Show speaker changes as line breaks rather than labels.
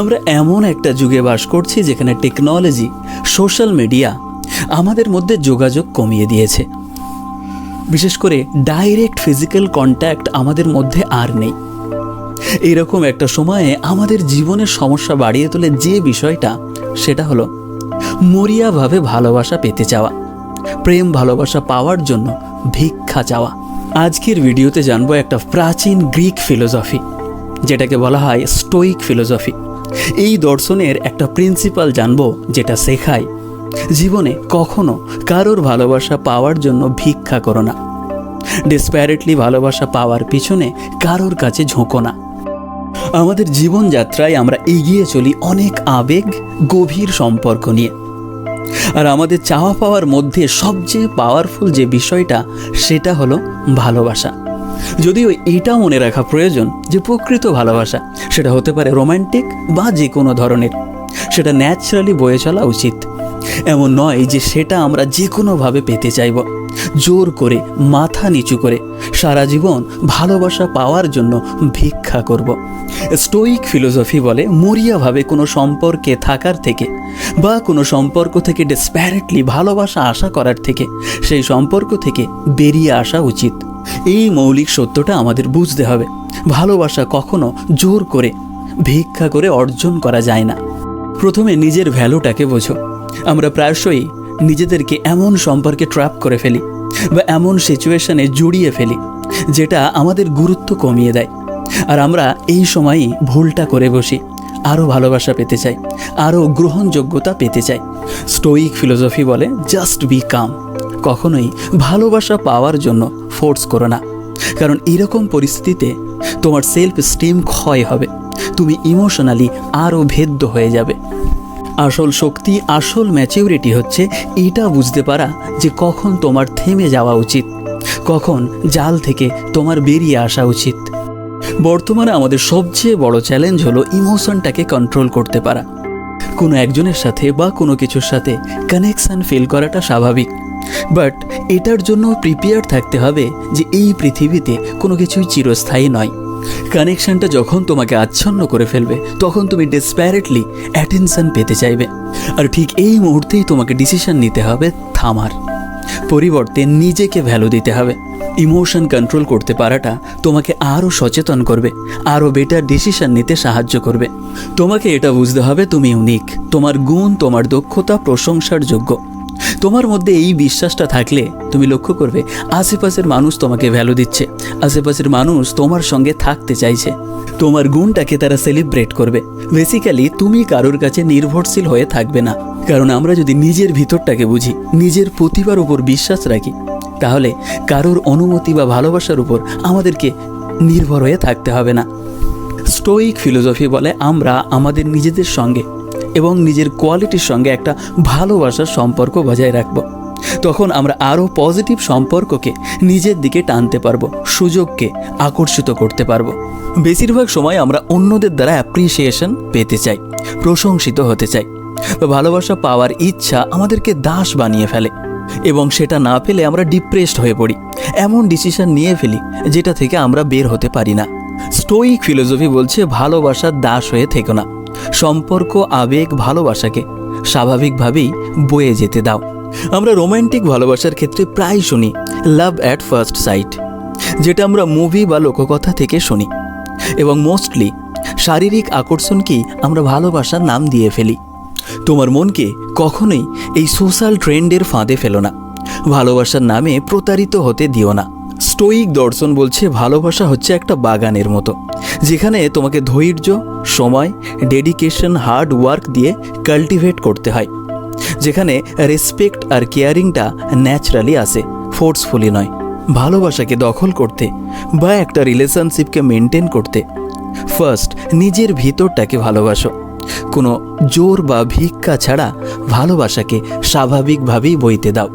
আমরা এমন একটা যুগে বাস করছি যেখানে টেকনোলজি সোশ্যাল মিডিয়া আমাদের মধ্যে যোগাযোগ কমিয়ে দিয়েছে। বিশেষ করে ডাইরেক্ট ফিজিক্যাল কন্ট্যাক্ট আমাদের মধ্যে আর নেই। এরকম একটা সময়ে আমাদের জীবনের সমস্যা বাড়িয়ে তোলে যে বিষয়টা, সেটা হলো মরিয়াভাবে ভালোবাসা পেতে চাওয়া, প্রেম ভালোবাসা পাওয়ার জন্য ভিক্ষা চাওয়া। আজকের ভিডিওতে জানব একটা প্রাচীন গ্রিক ফিলোসফি যেটাকে বলা হয় স্টোইক ফিলোসফি এই দর্শনের একটা প্রিন্সিপাল জানব, যেটা শেখায়। জীবনে কখনো কারোর ভালোবাসা পাওয়ার জন্য ভিক্ষা করো না। ডিসপ্যারেটলি ভালোবাসা পাওয়ার পিছনে কারোর কাছে ঝোঁকো না। আমাদের জীবনযাত্রায় আমরা এগিয়ে চলি অনেক আবেগ, গভীর সম্পর্ক নিয়ে। আর আমাদের চাওয়া পাওয়ার মধ্যে সবচেয়ে পাওয়ারফুল যে বিষয়টা, সেটা হলো ভালোবাসা। যদিও এটা মনে রাখা প্রয়োজন যে প্রকৃত ভালোবাসা সেটা হতে পারে রোমান্টিক বা যে কোনো ধরনের। সেটা ন্যাচারালি বয়ে চলা উচিত। এমন নয় যে সেটা আমরা যে কোনোভাবে পেতে চাইব। জোর করে, মাথা নিচু করে, সারা জীবন ভালোবাসা পাওয়ার জন্য ভিক্ষা করব। স্টোইক ফিলোসফি বলে, মরিয়াভাবে কোনো সম্পর্কে থাকার থেকে বা কোনো সম্পর্ক থেকে ডেসপ্যারেটলি ভালোবাসা আশা করার থেকে, সেই সম্পর্ক থেকে বেরিয়ে আসা উচিত। এই মৌলিক সত্যটা আমাদের বুঝতে হবে। ভালোবাসা কখনো জোর করে, ভিক্ষা করে অর্জন করা যায় না। প্রথমে নিজের ভ্যালুটাকে বোঝো। আমরা প্রায়শই নিজেদেরকে এমন সম্পর্কে ট্র্যাপ করে ফেলি বা এমন সিচুয়েশনে জড়িয়ে ফেলি যেটা আমাদের গুরুত্ব কমিয়ে দেয়। আর আমরা এই সময়ই ভুলটা করে বসি, আরও ভালোবাসা পেতে চাই, আরও গ্রহণযোগ্যতা পেতে চাই। স্টোইক ফিলোসফি বলে, জাস্ট বি কাম। কখনোই ভালোবাসা পাওয়ার জন্য ফোর্স করো না। কারণ এরকম পরিস্থিতিতে তোমার সেলফ স্টিম ক্ষয় হবে। তুমি ইমোশনালি আরও ভেদ্য হয়ে যাবে। আসল শক্তি, আসল ম্যাচিউরিটি হচ্ছে এটা বুঝতে পারা যে কখন তোমার থেমে যাওয়া উচিত, কখন জাল থেকে তোমার বেরিয়ে আসা উচিত। বর্তমানে আমাদের সবচেয়ে বড় চ্যালেঞ্জ হলো ইমোশনটাকে কন্ট্রোল করতে পারা। কোনো একজনের সাথে বা কোনো কিছুর সাথে কানেকশান ফিল করাটা স্বাভাবিক। বাট এটার জন্য প্রিপেয়ার থাকতে হবে যে এই পৃথিবীতে কোনো কিছুই চিরস্থায়ী নয়। কানেকশানটা যখন তোমাকে আচ্ছন্ন করে ফেলবে, তখন তুমি ডিসপ্যারেটলি অ্যাটেনশান পেতে চাইবে। আর ঠিক এই মুহূর্তেই তোমাকে ডিসিশন নিতে হবে থামার। পরিবর্তে নিজেকে ভ্যালু দিতে হবে। ইমোশন কন্ট্রোল করতে পারাটা তোমাকে আরও সচেতন করবে আরও বেটার ডিসিশন নিতে সাহায্য করবে। তোমাকে এটা বুঝতে হবে, তুমি ইউনিক তোমার গুণ, তোমার দক্ষতা, প্রশংসার যোগ্য। তোমার মধ্যে এই বিশ্বাসটা থাকলে তুমি লক্ষ্য করবে, আশেপাশের মানুষ তোমাকে ভ্যালু দিচ্ছে। আশেপাশের মানুষ তোমার সঙ্গে থাকতে চাইছে। তোমার গুণটাকে তারা সেলিব্রেট করবে। বেসিক্যালি তুমি কারোর কাছে নির্ভরশীল হয়ে থাকবে না। কারণ আমরা যদি নিজের ভিতরটাকে বুঝি, নিজের প্রতিভার উপর বিশ্বাস রাখি, তাহলে কারোর অনুমতি বা ভালোবাসার উপর আমাদেরকে নির্ভর হয়ে থাকতে হবে না। স্টোইক ফিলোসফি বলে, আমরা আমাদের নিজেদের সঙ্গে এবং নিজের কোয়ালিটির সঙ্গে একটা ভালোবাসার সম্পর্ক বজায় রাখব। তখন আমরা আরও পজিটিভ সম্পর্ককে নিজের দিকে টানতে পারব, সুযোগকে আকর্ষিত করতে পারব। বেশিরভাগ সময় আমরা অন্যদের দ্বারা অ্যাপ্রিসিয়েশন পেতে চাই, প্রশংসিত হতে চাই। ভালোবাসা পাওয়ার ইচ্ছা আমাদেরকে দাস বানিয়ে ফেলে এবং সেটা না পেলে আমরা ডিপ্রেসড হয়ে পড়ি। এমন ডিসিশন নিয়ে ফেলি যেটা থেকে আমরা বের হতে পারি না। স্টোইক ফিলোসফি বলছে ভালোবাসার দাস হয়ে থেকো না। সম্পর্ক, আবেগ, ভালোবাসাকে স্বাভাবিকভাবেই বয়ে যেতে দাও। আমরা রোমান্টিক ভালোবাসার ক্ষেত্রে প্রায় শুনি লাভ অ্যাট ফার্স্ট সাইট যেটা আমরা মুভি বা লোককথা থেকে শুনি। এবং মোস্টলি শারীরিক আকর্ষণকেই আমরা ভালোবাসার নাম দিয়ে ফেলি। তোমার মনকে কখনোই এই সোশ্যাল ট্রেন্ডের ফাঁদে ফেলো না। ভালোবাসার নামে প্রতারিত হতে দিও না। স্টোইক দর্শন বলছে ভালোবাসা হচ্ছে একটা বাগানের মতো, যেখানে তোমাকে ধৈর্য, সময় ডেডিকেশন হার্ড ওয়ার্ক দিয়ে কাল্টিভেট করতে হয়, যেখানে রেসপেক্ট আর কেয়ারিংটা ন্যাচারালি আসে ফোর্সফুলি নয়। ভালোবাসাকে দখল করতে বা একটা রিলেশনশিপকে মেনটেন করতে ফার্স্ট নিজের ভিতরটাকে ভালোবাসো। কোনো জোর বা ভিক্ষা ছাড়া ভালোবাসাকে স্বাভাবিকভাবেই বইতে দাও।